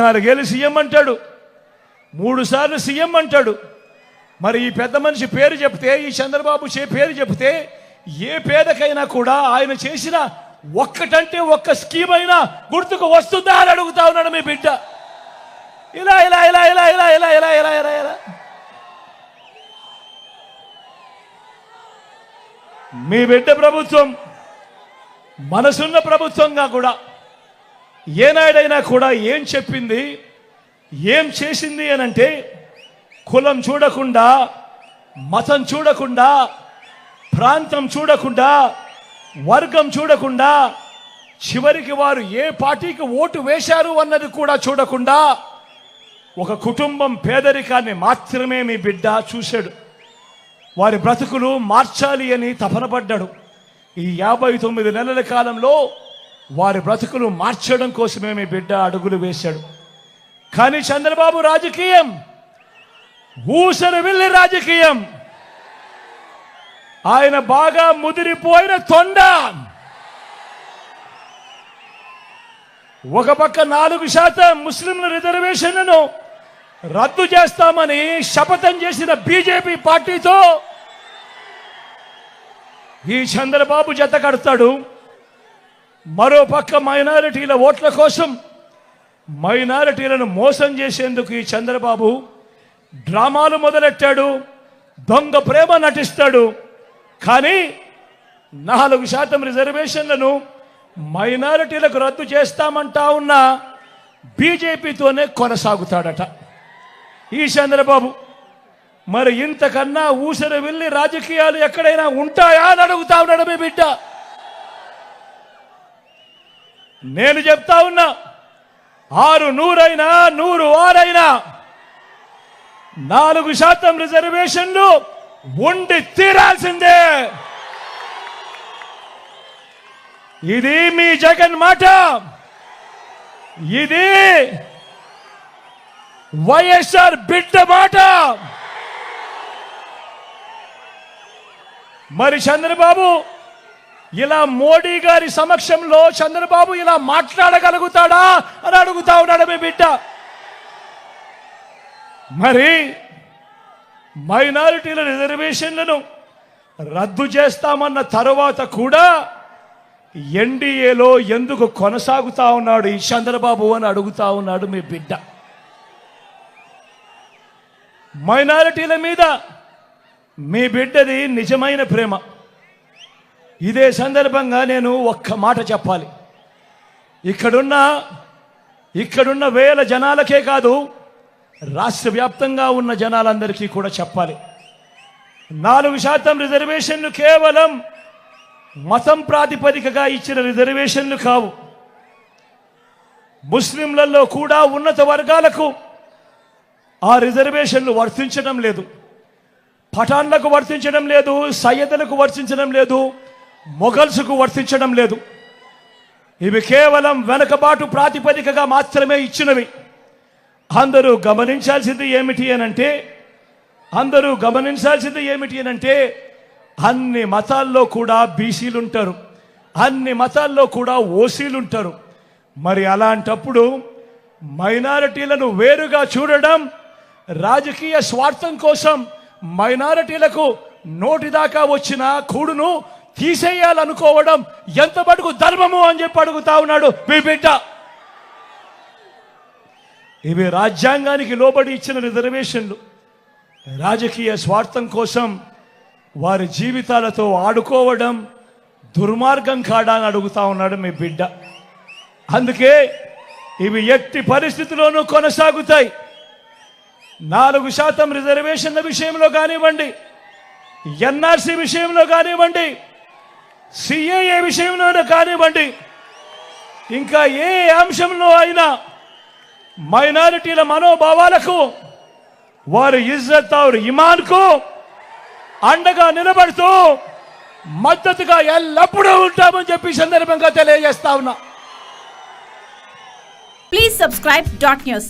నాలుగేళ్ళు సీఎం అంటాడు. మూడు సార్లు సీఎం అంటాడు. మరి ఈ పెద్ద మనిషి పేరు చెప్తే ఈ చంద్రబాబు చే పేరు చెప్తే ఏ పేదకైనా కూడా ఆయన చేసిన ఒక్కటంటే ఒక్క స్కీమ్ అయినా గుర్తుకు వస్తుందా అని అడుగుతా ఉన్నాడు మీ బిడ్డ. ఇలా ఇలా ఇలా ఇలా ఇలా ఇలా ఇలా ఇలా ఇలా ఇలా. మీ బిడ్డ ప్రభుత్వం మనసున్న ప్రభుత్వంగా కూడా ఏనాడైనా కూడా ఏం చెప్పింది? ఏం చేసింది అని అంటే కులం చూడకుండా మతం చూడకుండా ప్రాంతం చూడకుండా వర్గం చూడకుండా చివరికి వారు ఏ పార్టీకి ఓటు వేశారు అన్నది కూడా చూడకుండా ఒక కుటుంబం పేదరికాన్ని మాత్రమే మీ బిడ్డ చూశాడు. వారి బ్రతుకులు మార్చాలి అని తపనపడ్డాడు ఈ యాభై తొమ్మిది నెలల కాలంలో వారి బ్రతుకులు మార్చడం కోసమే మీ బిడ్డ అడుగులు వేశాడు. కానీ చంద్రబాబు రాజకీయం ఊసరు వెళ్ళి రాజకీయం. ఆయన బాగా ముదిరిపోయిన తొండ. ఒక పక్క నాలుగు శాతం ముస్లింల రిజర్వేషన్లను రద్దు చేస్తామని శపథం చేసిన బీజేపీ పార్టీతో ఈ చంద్రబాబు జత కడతాడు. మరో పక్క మైనారిటీల ఓట్ల కోసం మైనారిటీలను మోసం చేసేందుకు ఈ చంద్రబాబు డ్రామాలు మొదలెట్టాడు దొంగ ప్రేమ నటిస్తాడు. కానీ నాలుగు శాతం రిజర్వేషన్లను మైనారిటీలకు రద్దు చేస్తామంటా ఉన్న బీజేపీతోనే కొనసాగుతాడట. ఈ చంద్రబాబు మరి ఇంతకన్నా ఊసరి వెళ్ళి రాజకీయాలు ఎక్కడైనా ఉంటాయా అని అడుగుతా ఉన్నాడు మీ బిడ్డ. నేను చెప్తా ఉన్నా ఆరు నూరైనా నూరు ఆరైనా నాలుగు శాతం రిజర్వేషన్లు ఉండి తీరాల్సిందే. ఇది మీ జగన్ మాట. ఇది వైఎస్ఆర్ బిడ్డ మాట. మరి చంద్రబాబు ఇలా మోడీ గారి సమక్షంలో చంద్రబాబు ఇలా మాట్లాడగలుగుతాడా అని అడుగుతా ఉన్నాడు మీ బిడ్డ. మరి మైనారిటీల రిజర్వేషన్లను రద్దు చేస్తామన్న తర్వాత కూడా ఎన్డీఏలో ఎందుకు కొనసాగుతా ఉన్నాడు ఈ చంద్రబాబు అని అడుగుతా ఉన్నాడు మీ బిడ్డ. మైనారిటీల మీద మీ బిడ్డది నిజమైన ప్రేమ. ఇదే సందర్భంగా నేను ఒక్క మాట చెప్పాలి. ఇక్కడున్న ఇక్కడున్న వేల జనాలకే కాదు రాష్ట్ర వ్యాప్తంగా ఉన్న జనాలందరికీ కూడా చెప్పాలి. నాలుగు శాతం రిజర్వేషన్లు కేవలం మతం ప్రాతిపదికగా ఇచ్చిన రిజర్వేషన్లు కావు. ముస్లింలలో కూడా ఉన్నత వర్గాలకు ఆ రిజర్వేషన్లు వర్తించడం లేదు. పఠాన్లకు వర్తించడం లేదు సయ్యదలకు వర్తించడం లేదు మొఘల్స్కు వర్తించడం లేదు. ఇవి కేవలం వెనకబాటు ప్రాతిపదికగా మాత్రమే ఇచ్చినవి. అందరూ గమనించాల్సింది ఏమిటి అనంటే అందరూ గమనించాల్సింది ఏమిటి అనంటే అన్ని మతాల్లో కూడా బీసీలు ఉంటారు అన్ని మతాల్లో కూడా ఓసీలు ఉంటారు మరి అలాంటప్పుడు మైనారిటీలను వేరుగా చూడడం రాజకీయ స్వార్థం కోసం మైనారిటీలకు నోటిదాకా వచ్చిన కూడును తీసేయాలనుకోవడం ఎంత మటుకు ధర్మము అని చెప్పి అడుగుతా ఉన్నాడు. మీ బిడ్డ. ఇవి రాజ్యాంగానికి లోబడి ఇచ్చిన రిజర్వేషన్లు. రాజకీయ స్వార్థం కోసం వారి జీవితాలతో ఆడుకోవడం దుర్మార్గం కాడా అని అడుగుతా ఉన్నాడు మీ బిడ్డ. అందుకే ఇవి ఎట్టి పరిస్థితుల్లోనూ కొనసాగుతాయి. నాలుగు శాతం రిజర్వేషన్ల విషయంలో కానివ్వండి ఎన్ఆర్సీ విషయంలో కానివ్వండి సిఏఏ విషయంలో కానివ్వండి ఇంకా ఏ అంశంలో అయినా మైనారిటీల మనోభావాలకు వారి ఇజ్జత్ और ఇమాన్కు అండగా నిలబడుతూ మద్దతుగా ఎల్లప్పుడూ ఉంటామని చెప్పి సందర్భంగా తెలియజేస్తా ఉన్నా. Please subscribe dot news